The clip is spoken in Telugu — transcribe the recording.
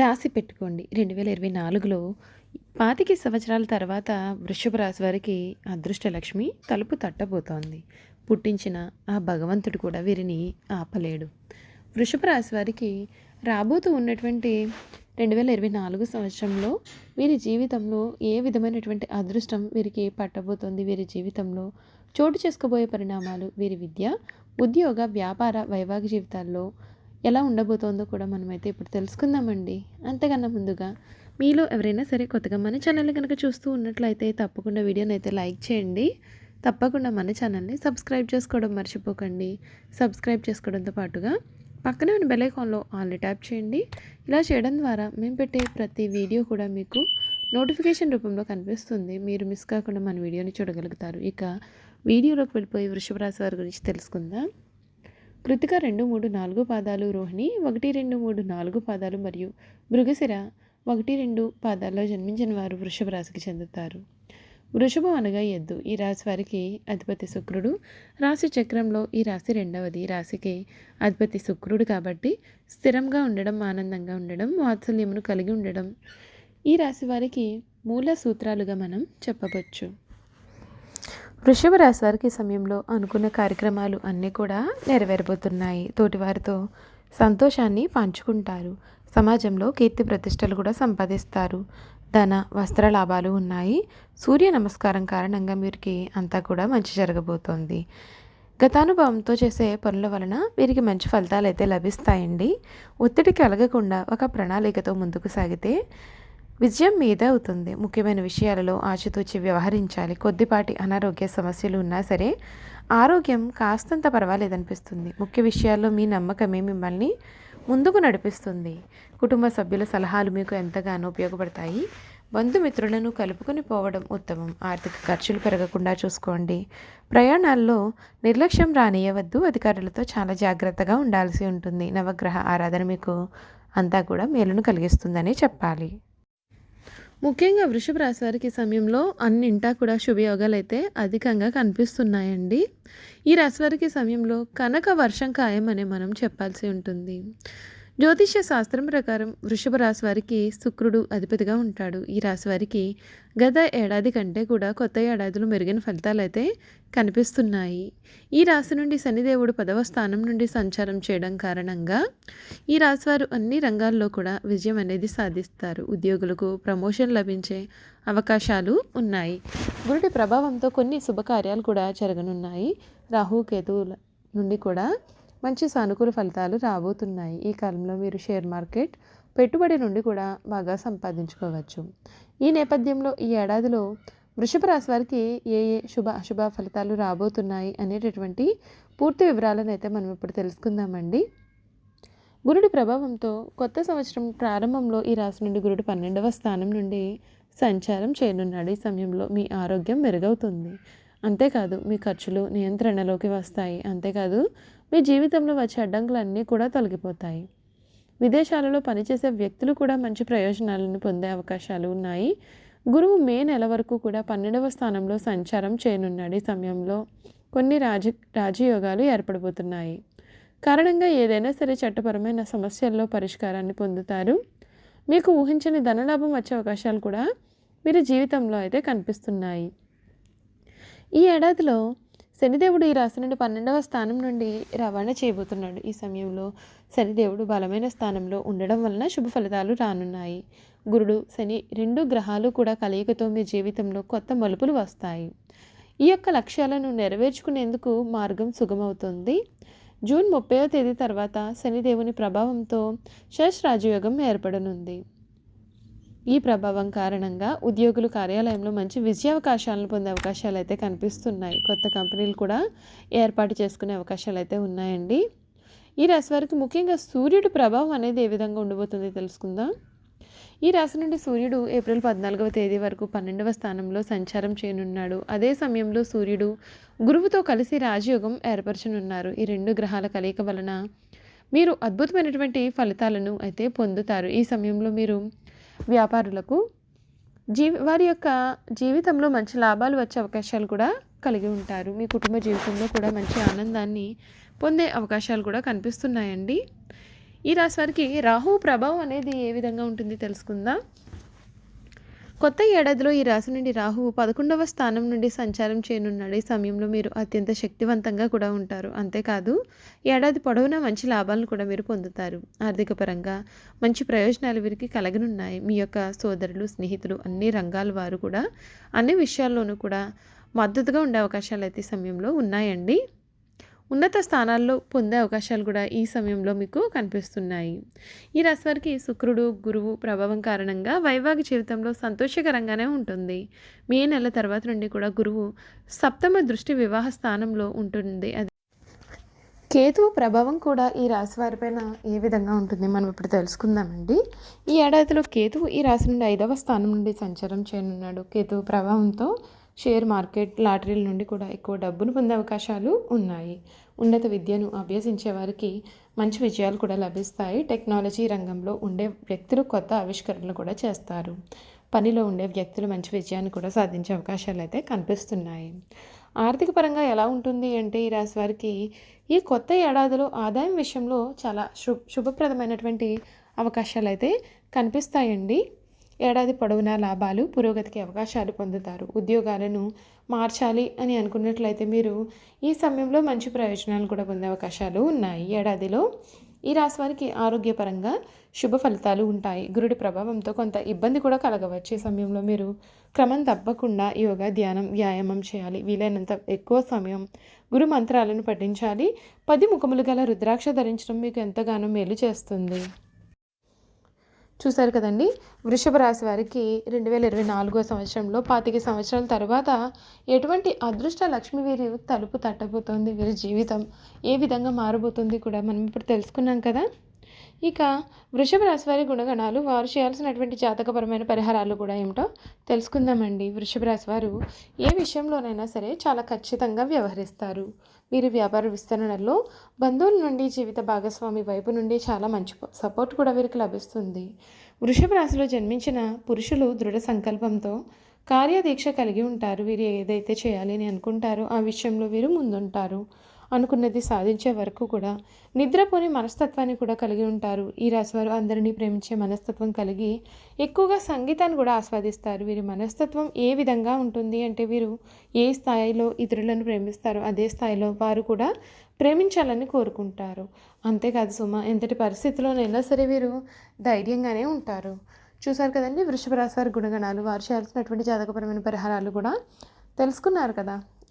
రాసి పెట్టుకోండి. రెండు వేల ఇరవై నాలుగులో పాతిక సంవత్సరాల తర్వాత వృషభ రాశి వారికి అదృష్టలక్ష్మి తలుపు తట్టబోతోంది. పుట్టించిన ఆ భగవంతుడు కూడా వీరిని ఆపలేడు. వృషభ రాశి వారికి రాబోతూ ఉన్నటువంటి రెండు వేల ఇరవై నాలుగు సంవత్సరంలో వీరి జీవితంలో ఏ విధమైనటువంటి అదృష్టం వీరికి పట్టబోతోంది? వీరి జీవితంలో చోటు చేసుకోబోయే పరిణామాలు వీరి విద్య ఉద్యోగ వ్యాపార వైవాహిక జీవితాల్లో ఎలా ఉండబోతోందో కూడా మనమైతే ఇప్పుడు తెలుసుకుందామండి. అంతకన్నా ముందుగా మీలో ఎవరైనా సరే కొత్తగా మన ఛానల్ని కనుక చూస్తూ ఉన్నట్లయితే తప్పకుండా వీడియోని అయితే లైక్ చేయండి. తప్పకుండా మన ఛానల్ని సబ్స్క్రైబ్ చేసుకోవడం మర్చిపోకండి. సబ్స్క్రైబ్ చేసుకోవడంతో పాటుగా పక్కనే ఉన్న బెలైకాన్లో ఐకాన్లో ట్యాప్ చేయండి. ఇలా చేయడం ద్వారా మేము పెట్టే ప్రతి వీడియో కూడా మీకు నోటిఫికేషన్ రూపంలో కనిపిస్తుంది. మీరు మిస్ కాకుండా మన వీడియోని చూడగలుగుతారు. ఇక వీడియోలోకి వెళ్ళిపోయి వృషభ రాశి వారి గురించి తెలుసుకుందాం. కృతిక రెండు మూడు నాలుగు పాదాలు రోహిణి ఒకటి రెండు మూడు నాలుగు పాదాలు మరియు మృగశిర ఒకటి రెండు పాదాల్లో జన్మించిన వారు వృషభ రాశికి చెందుతారు. వృషభం అనగా ఎద్దు. ఈ రాశి వారికి అధిపతి శుక్రుడు. రాశి చక్రంలో ఈ రాశి రెండవది. రాశికి అధిపతి శుక్రుడు కాబట్టి స్థిరంగా ఉండడం ఆనందంగా ఉండడం వాత్సల్యమును కలిగి ఉండడం. ఈ రాశి వారికి మూల సూత్రాలుగా మనం చెప్పవచ్చు. వృషభ రాశి వారికి ఈ సమయంలో అనుకున్న కార్యక్రమాలు అన్నీ కూడా నెరవేరబోతున్నాయి. తోటివారితో సంతోషాన్ని పంచుకుంటారు. సమాజంలో కీర్తి ప్రతిష్టలు కూడా సంపాదిస్తారు. ధన వస్త్ర లాభాలు ఉన్నాయి. సూర్య నమస్కారం కారణంగా వీరికి అంతా కూడా మంచి జరగబోతోంది. గతానుభవంతో చేసే పనుల వలన వీరికి మంచి ఫలితాలు అయితే లభిస్తాయండి. ఒత్తిడి కలగకుండా ఒక ప్రణాళికతో ముందుకు సాగితే విజయం మీద అవుతుంది. ముఖ్యమైన విషయాలలో ఆచితూచి వ్యవహరించాలి. కొద్దిపాటి అనారోగ్య సమస్యలు ఉన్నా సరే ఆరోగ్యం కాస్తంత పర్వాలేదనిపిస్తుంది. ముఖ్య విషయాల్లో మీ నమ్మకమే మిమ్మల్ని ముందుకు నడిపిస్తుంది. కుటుంబ సభ్యుల సలహాలు మీకు ఎంతగానో ఉపయోగపడతాయి. బంధుమిత్రులను కలుపుకొని పోవడం ఉత్తమం. ఆర్థిక ఖర్చులు పెరగకుండా చూసుకోండి. ప్రయాణాల్లో నిర్లక్ష్యం రానియవద్దు. అధికారులతో చాలా జాగ్రత్తగా ఉండాల్సి ఉంటుంది. నవగ్రహ ఆరాధన మీకు అంతా కూడా మేలును కలిగిస్తుందని చెప్పాలి. ముఖ్యంగా వృషభ రాశి వారికి సమయంలో అన్నింటా కూడా శుభయోగాలు అయితే అధికంగా కనిపిస్తున్నాయండి. ఈ రాశి వారికి సమయంలో కనక వర్షం ఖాయమని మనం చెప్పాల్సి ఉంటుంది. జ్యోతిష్య శాస్త్రం ప్రకారం వృషభ రాశి వారికి శుక్రుడు అధిపతిగా ఉంటాడు. ఈ రాశి వారికి గత ఏడాది కంటే కూడా కొత్త ఏడాదిలో మెరుగైన ఫలితాలు అయితే కనిపిస్తున్నాయి. ఈ రాశి నుండి శనిదేవుడు పదవ స్థానం నుండి సంచారం చేయడం కారణంగా ఈ రాశి వారు అన్ని రంగాల్లో కూడా విజయం అనేది సాధిస్తారు. ఉద్యోగులకు ప్రమోషన్ లభించే అవకాశాలు ఉన్నాయి. గురుడి ప్రభావంతో కొన్ని శుభకార్యాలు కూడా జరగనున్నాయి. రాహు కేతువుల నుండి కూడా మంచి సానుకూల ఫలితాలు రాబోతున్నాయి. ఈ కాలంలో మీరు షేర్ మార్కెట్ పెట్టుబడి నుండి కూడా బాగా సంపాదించుకోవచ్చు. ఈ నేపథ్యంలో ఈ ఏడాదిలో వృషభ రాశి వారికి ఏ ఏ శుభ అశుభ ఫలితాలు రాబోతున్నాయి అనేటటువంటి పూర్తి వివరాలను అయితే మనం ఇప్పుడు తెలుసుకుందామండి. గురుడి ప్రభావంతో కొత్త సంవత్సరం ప్రారంభంలో ఈ రాశి నుండి గురుడు పన్నెండవ స్థానం నుండి సంచారం చేయనున్నాడు. ఈ సమయంలో మీ ఆరోగ్యం మెరుగవుతుంది. అంతేకాదు మీ ఖర్చులు నియంత్రణలోకి వస్తాయి. అంతేకాదు మీ జీవితంలో వచ్చే అడ్డంకులన్నీ కూడా తొలగిపోతాయి. విదేశాలలో పనిచేసే వ్యక్తులు కూడా మంచి ప్రయోజనాలను పొందే అవకాశాలు ఉన్నాయి. గురువు మే నెల వరకు కూడా పన్నెండవ స్థానంలో సంచారం చేయనున్నాడు. ఈ సమయంలో కొన్ని రాజ రాజయోగాలు ఏర్పడబోతున్నాయి. కారణంగా ఏదైనా సరే చట్టపరమైన సమస్యల్లో పరిష్కారాన్ని పొందుతారు. మీకు ఊహించని ధనలాభం వచ్చే అవకాశాలు కూడా మీరు జీవితంలో అయితే కనిపిస్తున్నాయి. ఈ ఏడాదిలో శనిదేవుడు ఈ రాశి నుండి పన్నెండవ స్థానం నుండి రవాణా చేయబోతున్నాడు. ఈ సమయంలో శనిదేవుడు బలమైన స్థానంలో ఉండడం వలన శుభ ఫలితాలు రానున్నాయి. గురుడు శని రెండు గ్రహాలు కూడా కలయికతో మీ జీవితంలో కొత్త మలుపులు వస్తాయి. ఈ యొక్క లక్ష్యాలను నెరవేర్చుకునేందుకు మార్గం సుగమవుతుంది. జూన్ ముప్పైవ తేదీ తర్వాత శనిదేవుని ప్రభావంతో శేష్ రాజయోగం ఏర్పడనుంది. ఈ ప్రభావం కారణంగా ఉద్యోగులు కార్యాలయంలో మంచి విజయావకాశాలను పొందే అవకాశాలు అయితే కనిపిస్తున్నాయి. కొత్త కంపెనీలు కూడా ఏర్పాటు చేసుకునే అవకాశాలు అయితే ఉన్నాయండి. ఈ రాశి వారికి ముఖ్యంగా సూర్యుడి ప్రభావం అనేది ఏ విధంగా ఉండబోతుంది తెలుసుకుందాం. ఈ రాశి నుండి సూర్యుడు ఏప్రిల్ పద్నాలుగవ తేదీ వరకు పన్నెండవ స్థానంలో సంచారం చేయనున్నాడు. అదే సమయంలో సూర్యుడు గురువుతో కలిసి రాజయోగం ఏర్పరచనున్నారు. ఈ రెండు గ్రహాల కలయిక వలన మీరు అద్భుతమైనటువంటి ఫలితాలను అయితే పొందుతారు. ఈ సమయంలో మీరు వ్యాపారులకు జీవి వారి యొక్క జీవితంలో మంచి లాభాలు వచ్చే అవకాశాలు కూడా కలిగి ఉంటారు. మీ కుటుంబ జీవితంలో కూడా మంచి ఆనందాన్ని పొందే అవకాశాలు కూడా కనిపిస్తున్నాయండి. ఈ రాశి వారికి రాహు ప్రభావం అనేది ఏ విధంగా ఉంటుంది తెలుసుకుందాం. కొత్త ఏడాదిలో ఈ రాశి నుండి రాహువు పదకొండవ స్థానం నుండి సంచారం చేయనున్నాడు. ఈ సమయంలో మీరు అత్యంత శక్తివంతంగా కూడా ఉంటారు. అంతేకాదు ఏడాది పొడవునా మంచి లాభాలను కూడా మీరు పొందుతారు. ఆర్థిక పరంగా మంచి ప్రయోజనాలు వీరికి కలగనున్నాయి. మీ యొక్క సోదరులు స్నేహితులు అన్ని రంగాల వారు కూడా అన్ని విషయాల్లోనూ కూడా మద్దతుగా ఉండే అవకాశాలు అయితే ఈ సమయంలో ఉన్నాయండి. ఉన్నత స్థానాల్లో పొందే అవకాశాలు కూడా ఈ సమయంలో మీకు కనిపిస్తున్నాయి. ఈ రాశి వారికి శుక్రుడు గురువు ప్రభావం కారణంగా వైవాహిక జీవితంలో సంతోషకరంగానే ఉంటుంది. మే నెల తర్వాత నుండి కూడా గురువు సప్తమ దృష్టి వివాహ స్థానంలో ఉంటుంది. అది కేతువు ప్రభావం కూడా ఈ రాశి వారిపైన ఏ విధంగా ఉంటుంది? మనం ఇప్పుడు తెలుసుకుందామండి. ఈ ఏడాదిలో కేతువు ఈ రాశి నుండి ఐదవ స్థానం నుండి సంచారం చేయనున్నాడు. కేతువు ప్రభావంతో షేర్ మార్కెట్ లాటరీల నుండి కూడా ఎక్కువ డబ్బును పొందే అవకాశాలు ఉన్నాయి. ఉన్నత విద్యను అభ్యసించే వారికి మంచి విజయాలు కూడా లభిస్తాయి. టెక్నాలజీ రంగంలో ఉండే వ్యక్తులు కొత్త ఆవిష్కరణలు కూడా చేస్తారు. పనిలో ఉండే వ్యక్తులు మంచి విజయాన్ని కూడా సాధించే అవకాశాలు అయితే కనిపిస్తున్నాయి. ఆర్థిక పరంగా ఎలా ఉంటుంది అంటే ఈ రాశి వారికి ఈ కొత్త ఏడాదిలో ఆదాయం విషయంలో చాలా శుభ శుభప్రదమైనటువంటి అవకాశాలు అయితే కనిపిస్తాయండి. ఏడాది పొడవునా లాభాలు పురోగతికి అవకాశాలు పొందుతారు. ఉద్యోగాలను మార్చాలి అని అనుకున్నట్లయితే మీరు ఈ సమయంలో మంచి ప్రయోజనాలు కూడా పొందే అవకాశాలు ఉన్నాయి. ఏడాదిలో ఈ రాశి వారికి ఆరోగ్యపరంగా శుభ ఫలితాలు ఉంటాయి. గురుడి ప్రభావంతో కొంత ఇబ్బంది కూడా కలగవచ్చు. ఈ సమయంలో మీరు క్రమం తప్పకుండా యోగా ధ్యానం వ్యాయామం చేయాలి. వీలైనంత ఎక్కువ సమయం గురు మంత్రాలను పఠించాలి. పది ముఖములు గల రుద్రాక్ష ధరించడం మీకు ఎంతగానో మేలు చేస్తుంది. చూశారు కదండి. వృషభ రాశి వారికి రెండు వేల ఇరవై నాలుగో సంవత్సరంలో పాతిక సంవత్సరాల తర్వాత ఎటువంటి అదృష్ట లక్ష్మి వీరి తలుపు తట్టబోతోంది వీరి జీవితం? ఏ విధంగా మారబోతుంది కూడా మనం ఇప్పుడు తెలుసుకున్నాం కదా. ఇక వృషభ రాశి వారి గుణగణాలు వారు చేయాల్సినటువంటి జాతకపరమైన పరిహారాలు కూడా ఏమిటో తెలుసుకుందామండి. వృషభ రాశి వారు ఏ విషయంలోనైనా సరే చాలా ఖచ్చితంగా వ్యవహరిస్తారు. వీరి వ్యాపార విస్తరణలో బంధువుల నుండి జీవిత భాగస్వామి వైపు నుండి చాలా మంచి సపోర్ట్ కూడా వీరికి లభిస్తుంది. వృషభ రాశిలో జన్మించిన పురుషులు దృఢ సంకల్పంతో కార్యదీక్ష కలిగి ఉంటారు. వీరు ఏదైతే చేయాలి అని అనుకుంటారో ఆ విషయంలో వీరు ముందుంటారు. అనుకున్నది సాధించే వరకు కూడా నిద్రపోని మనస్తత్వాన్ని కూడా కలిగి ఉంటారు. ఈ రాశివారు అందరినీ ప్రేమించే మనస్తత్వం కలిగి ఎక్కువగా సంగీతాన్ని కూడా ఆస్వాదిస్తారు. వీరి మనస్తత్వం ఏ విధంగా ఉంటుంది అంటే వీరు ఏ స్థాయిలో ఇతరులను ప్రేమిస్తారో అదే స్థాయిలో వారు కూడా ప్రేమించాలని కోరుకుంటారు. అంతేకాదు సుమ ఎంతటి పరిస్థితిలోనైనా సరే వీరు ధైర్యంగానే ఉంటారు. చూశారు కదండి వృషభ రాశి వారి గుణగణాలు. వారు చేయాల్సినటువంటి జాతకపరమైన పరిహారాలు కూడా తెలుసుకున్నారు కదా.